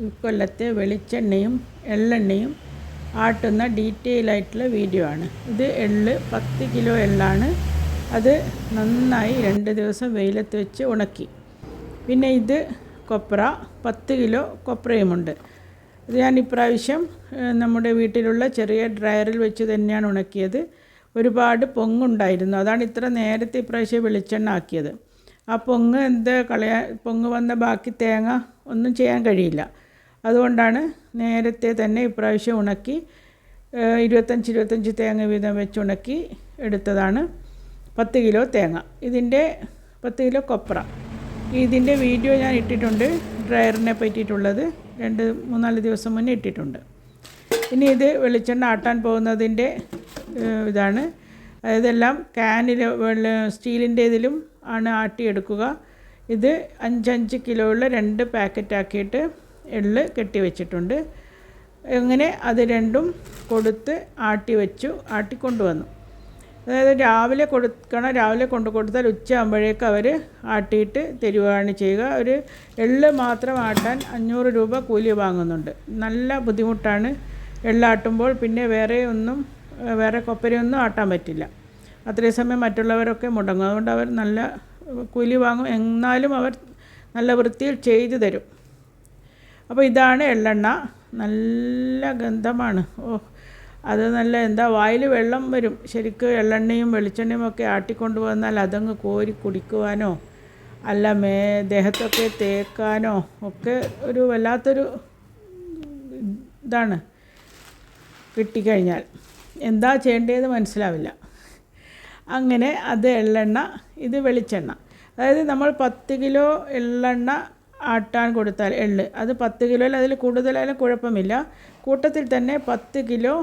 ഇക്കൊല്ലത്തെ വെളിച്ചെണ്ണയും എള്ളെണ്ണയും ആട്ടുന്ന ഡീറ്റെയിൽ ആയിട്ടുള്ള വീഡിയോ ആണ്. ഇത് എള്ള് പത്ത് കിലോ എള്ളാണ്. അത് നന്നായി രണ്ട് ദിവസം വെയിലത്ത് വെച്ച് ഉണക്കി. പിന്നെ ഇത് കൊപ്ര പത്ത് കിലോ കൊപ്രയുമുണ്ട്. ഇത് ഞാൻ ഇപ്രാവശ്യം നമ്മുടെ വീട്ടിലുള്ള ചെറിയ ഡ്രയറിൽ വെച്ച് തന്നെയാണ് ഉണക്കിയത്. ഒരുപാട് പൊങ്ങുണ്ടായിരുന്നു. അതാണ് ഇത്ര നേരത്തെ ഇപ്രാവശ്യം വെളിച്ചെണ്ണ ആക്കിയത്. ആ പൊങ്ങ് എന്താ കളയാൻ പൊങ്ങ് വന്ന ബാക്കി തേങ്ങ ഒന്നും ചെയ്യാൻ കഴിയില്ല. അതുകൊണ്ടാണ് നേരത്തെ തന്നെ ഇപ്രാവശ്യം ഉണക്കി ഇരുപത്തഞ്ച് ഇരുപത്തഞ്ച് തേങ്ങ വീതം വെച്ച് ഉണക്കി എടുത്തതാണ്. പത്ത് കിലോ തേങ്ങ. ഇതിന്റെ പത്ത് കിലോ കൊപ്ര. ഇതിന്റെ വീഡിയോ ഞാൻ ഇട്ടിട്ടുണ്ട് ഡ്രയറിനെ പറ്റിയിട്ടുള്ളത്. രണ്ട് മൂന്നാൽ ദിവസം മുന്നേ ഇട്ടിട്ടുണ്ട്. ഇനി ഇത് വെളിച്ചെണ്ണ ആട്ടാൻ പോകുന്നതിന്റെ ഇതാണ്. അതെല്ലാം ക്യാനിൽ സ്റ്റീലിന്റെ ഇതിലും ആണ് ആട്ടിയെടുക്കുക. ഇത് അഞ്ചഞ്ച് ഉള്ള രണ്ട് പാക്കറ്റ് ആക്കിയിട്ട് എള്ള് കെട്ടി വെച്ചിട്ടുണ്ട്. അങ്ങനെ അത് രണ്ടും കൊടുത്ത് ആട്ടി വെച്ചു ആട്ടി കൊണ്ടുവന്നു. അതായത് രാവിലെ കൊടുക്കണം രാവിലെ കൊണ്ട് കൊടുത്താൽ ഉച്ചയാകുമ്പോഴേക്ക് അവർ ആട്ടിയിട്ട് തരുവാണ് ചെയ്യുക. ഒരു എള്ള് മാത്രം ആട്ടാൻ അഞ്ഞൂറ് രൂപ കൂലി വാങ്ങുന്നുണ്ട്. നല്ല ബുദ്ധിമുട്ടാണ് എള്ളാട്ടുമ്പോൾ. പിന്നെ വേറെ ഒന്നും വേറെ കൊപ്പരയൊന്നും ആട്ടാൻ പറ്റില്ല. അത്രയും സമയം മറ്റുള്ളവരൊക്കെ മുടങ്ങും. അതുകൊണ്ട് അവർ നല്ല കൂലി വാങ്ങും. എന്നാലും അവർ നല്ല വൃത്തിയിൽ ചെയ്തു തരും. അപ്പോൾ ഇതാണ് എള്ളെണ്ണ. നല്ല ഗന്ധമാണ്. ഓ അത് നല്ല എന്താ വായിൽ വെള്ളം വരും. ശരിക്കും എള്ളെണ്ണയും വെളിച്ചെണ്ണയും ഒക്കെ ആട്ടിക്കൊണ്ട് വന്നാൽ അതങ്ങ് കോരി കുടിക്കുവാനോ അല്ല മേ ദേഹത്തൊക്കെ തേക്കാനോ ഒക്കെ ഒരു വല്ലാത്തൊരു ഇതാണ് കിട്ടിക്കഴിഞ്ഞാൽ. എന്താ ചെയ്യേണ്ടതെന്ന് മനസ്സിലാവില്ല. അങ്ങനെ അത് എള്ളെണ്ണ ഇത് വെളിച്ചെണ്ണ. അതായത് നമ്മൾ പത്ത് കിലോ എള്ളെണ്ണ ആട്ടാൻ കൊടുത്താൽ എള്ള്. അത് പത്ത് കിലോയിൽ അതിൽ കൂടുതലായാലും കുഴപ്പമില്ല. കൂട്ടത്തിൽ തന്നെ പത്ത് കിലോ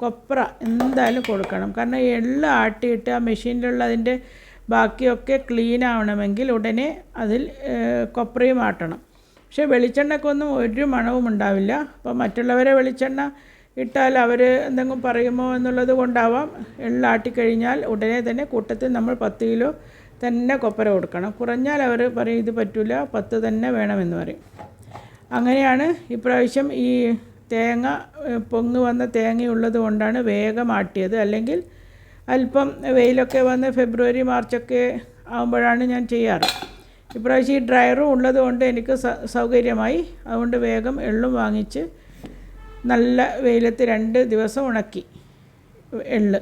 കൊപ്ര എന്തായാലും കൊടുക്കണം. കാരണം എള്ള് ആട്ടിയിട്ട് ആ മെഷീനിലുള്ള അതിന്റെ ബാക്കിയൊക്കെ ക്ലീൻ ആവണമെങ്കിൽ ഉടനെ അതിൽ കൊപ്രയും ആട്ടണം. പക്ഷേ വെളിച്ചെണ്ണക്കൊന്നും ഒരു മണവും ഉണ്ടാവില്ല. അപ്പോൾ മറ്റുള്ളവരെ വെളിച്ചെണ്ണ ഇട്ടാൽ അവർ എന്തെങ്കിലും പറയുമോ എന്നുള്ളത് കൊണ്ടാവാം. എള്ളാട്ടിക്കഴിഞ്ഞാൽ ഉടനെ തന്നെ കൂട്ടത്തിൽ നമ്മൾ പത്ത് കിലോ തന്നെ കൊപ്പര കൊടുക്കണം. കുറഞ്ഞാൽ അവർ പറയും ഇത് പറ്റില്ല പത്ത് തന്നെ വേണമെന്ന് പറയും. അങ്ങനെയാണ് ഇപ്രാവശ്യം ഈ തേങ്ങ പൊങ്ങ് വന്ന തേങ്ങയുള്ളത് കൊണ്ടാണ് വേഗം ആട്ടിയത്. അല്ലെങ്കിൽ അല്പം വെയിലൊക്കെ വന്ന് ഫെബ്രുവരി മാർച്ചൊക്കെ ആകുമ്പോഴാണ് ഞാൻ ചെയ്യാറ്. ഇപ്രാവശ്യം ഈ ഡ്രയറും ഉള്ളത് കൊണ്ട് എനിക്ക് സൗകര്യമായി. അതുകൊണ്ട് വേഗം എള്ളും വാങ്ങിച്ച് നല്ല വെയിലത്ത് രണ്ട് ദിവസം ഉണക്കി എള്ള്.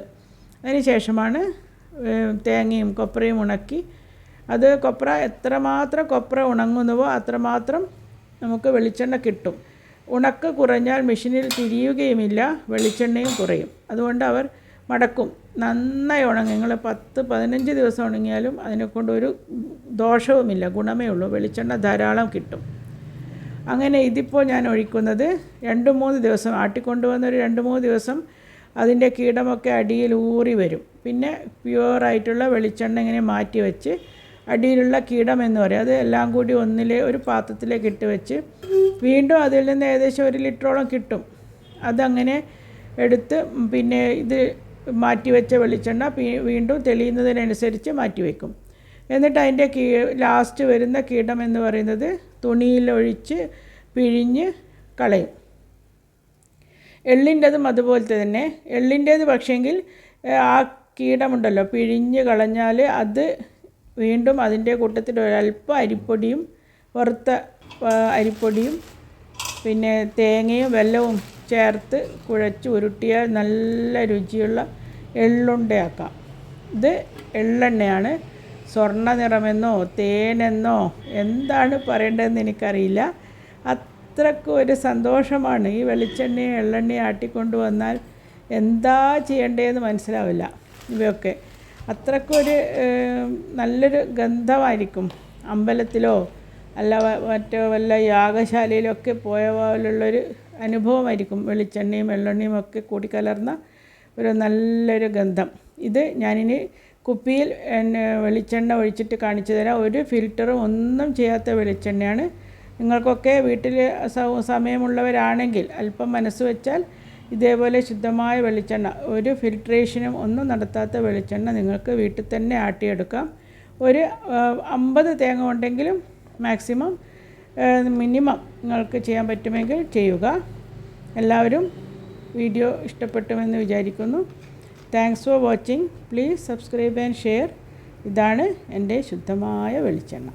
അതിന് ശേഷമാണ് തേങ്ങയും കൊപ്രയും ഉണക്കി. അത് കൊപ്ര എത്രമാത്രം കൊപ്ര ഉണങ്ങുന്നുവോ അത്രമാത്രം നമുക്ക് വെളിച്ചെണ്ണ കിട്ടും. ഉണക്ക് കുറഞ്ഞാൽ മെഷീനിൽ തിരിയുകയുമില്ല വെളിച്ചെണ്ണയും കുറയും. അതുകൊണ്ട് അവർ മടക്കും. നന്നായി ഉണങ്ങി. നിങ്ങൾ പത്ത് പതിനഞ്ച് ദിവസം ഉണങ്ങിയാലും അതിനെക്കൊണ്ട് ഒരു ദോഷവുമില്ല ഗുണമേ ഉള്ളൂ. വെളിച്ചെണ്ണ ധാരാളം കിട്ടും. അങ്ങനെ ഇതിപ്പോൾ ഞാൻ ഒഴിക്കുന്നത് രണ്ട് മൂന്ന് ദിവസം ആട്ടിക്കൊണ്ടുവന്നൊരു രണ്ട് മൂന്ന് ദിവസം അതിന്റെ കീടമൊക്കെ അടിയിൽ ഊറി വരും. പിന്നെ പ്യുവറായിട്ടുള്ള വെളിച്ചെണ്ണ ഇങ്ങനെ മാറ്റി വെച്ച് അടിയിലുള്ള കീടം എന്ന് പറയും. അത് എല്ലാം കൂടി ഒന്നിലെ ഒരു പാത്രത്തിലേക്ക് ഇട്ട് വെച്ച് വീണ്ടും അതിൽ നിന്ന് ഏകദേശം ഒരു ലിറ്ററോളം കിട്ടും. അതങ്ങനെ എടുത്ത് പിന്നെ ഇത് മാറ്റി വെച്ച വെളിച്ചെണ്ണ വീണ്ടും തെളിയുന്നതിനനുസരിച്ച് മാറ്റി വയ്ക്കും എന്നിട്ട് അതിന്റെ കീ ലാസ്റ്റ് വരുന്ന കീടം എന്ന് പറയുന്നത് തുണിയിലൊഴിച്ച് പിഴിഞ്ഞ് കളയും. എള്ളിന്റെതും അതുപോലത്തെ തന്നെ. എള്ളിന്റേത് പക്ഷേങ്കിൽ ആ കീടമുണ്ടല്ലോ പിഴിഞ്ഞ് കളഞ്ഞാൽ അത് വീണ്ടും അതിന്റെ കൂട്ടത്തിൽ ഒരല്പം അരിപ്പൊടിയും വറുത്ത അരിപ്പൊടിയും പിന്നെ തേങ്ങയും വെല്ലവും ചേർത്ത് കുഴച്ച് ഉരുട്ടിയാൽ നല്ല രുചിയുള്ള എള്ളുണ്ടയാക്കാം. ഇത് എള്ളെണ്ണയാണ്. സ്വർണ നിറമെന്നോ തേനെന്നോ എന്താണ് പറയേണ്ടതെന്ന് എനിക്കറിയില്ല. അത്രക്കും ഒരു സന്തോഷമാണ് ഈ വെളിച്ചെണ്ണയും എള്ളെണ്ണയും ആട്ടിക്കൊണ്ട് വന്നാൽ എന്താ ചെയ്യേണ്ടതെന്ന് മനസ്സിലാവില്ല. ഇവയൊക്കെ അത്രക്കൊരു നല്ലൊരു ഗന്ധമായിരിക്കും. അമ്പലത്തിലോ അല്ല മറ്റോ വല്ല യാഗശാലയിലൊക്കെ പോയ പോലുള്ളൊരു അനുഭവമായിരിക്കും വെളിച്ചെണ്ണയും എള്ളെണ്ണയും ഒക്കെ കൂടിക്കലർന്ന ഒരു നല്ലൊരു ഗന്ധം. ഇത് ഞാനിനി കുപ്പിയിൽ വെളിച്ചെണ്ണ ഒഴിച്ചിട്ട് കാണിച്ചു തരാം. ഒരു ഫിൽറ്ററും ഒന്നും ചെയ്യാത്ത വെളിച്ചെണ്ണയാണ് നിങ്ങൾക്കൊക്കെ വീട്ടിൽ സമയമുള്ളവരാണെങ്കിൽ അല്പം മനസ്സ് വെച്ചാൽ ഇതേപോലെ ശുദ്ധമായ വെളിച്ചെണ്ണ ഒരു ഫിൽട്രേഷനും ഒന്നും നടത്താത്ത വെളിച്ചെണ്ണ നിങ്ങൾക്ക് വീട്ടിൽ തന്നെ ആട്ടിയെടുക്കാം. ഒരു അമ്പത് തേങ്ങ ഉണ്ടെങ്കിലും മാക്സിമം മിനിമം നിങ്ങൾക്ക് ചെയ്യാൻ പറ്റുമെങ്കിൽ ചെയ്യുക. എല്ലാവരും വീഡിയോ ഇഷ്ടപ്പെട്ടുമെന്ന് വിചാരിക്കുന്നു. Thanks for watching. Please subscribe and share. ഇതാണ് എന്റെ ശുദ്ധമായ വെളിച്ചെണ്ണ.